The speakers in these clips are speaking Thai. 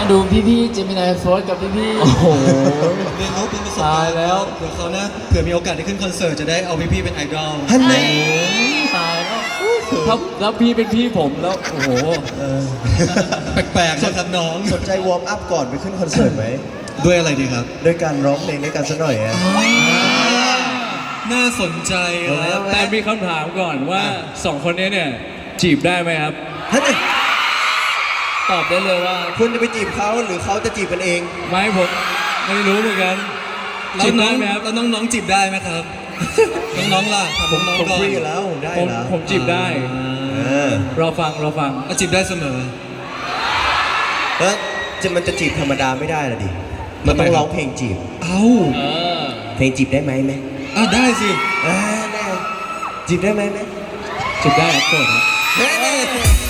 มาดูพี่ๆเจมินายโฟร์กับพี่โอ้โห เรียนรู้เป็นประสบตาการยณ์แล้ว เผื่อเขานะเผื่อมีโอกาสได้ขึ้นคอนเสิร์ตจะได้เอาพี่ๆเป็นไอดอลท่านแน่ตายแล้วถ้าแล้วพี่เป็นพี่ผมแล้วโอ้โห แปลกๆนะครับน้อง สนใจวอร์มอัพก่อนไปขึ้นคอนเสิร์ตไหมด้วยอะไรดีครับ ด้วยการร้องเพลงด้วยกันสักหน่อยอะ น่าสนใจแล้วแต่มีคำถามก่อนว่าสองคนนี้เนี่ยจีบได้ไหมครับท่านๆ ตอบได้เลยว่าคุณจะไปจีบเขาหรือเขาจะจีบกันเอง ไม่ผมไม่รู้เหมือนกันแล้วจีบน้ได้องไหมครับแล้วน้องๆจีบได้ไหมครับ น้องๆล่ะถามผมน้องผมๆก่อน ฟรีอยู่แล้วผมได้ผมแล้วผมจีบได้เออรอฟังรอฟังอะจีบได้เสมอ แล้วจะมันจะจีบธรรมดาไม่ได้ละดิมันต้องร้องเพลงจีบ เอ้าเออ เพลงจีบได้ไหมไหมอะได้สิ อ่าแน่จีบได้ไหมไหม จีบได้ครับโสดครับ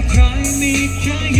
มีใครมีใคร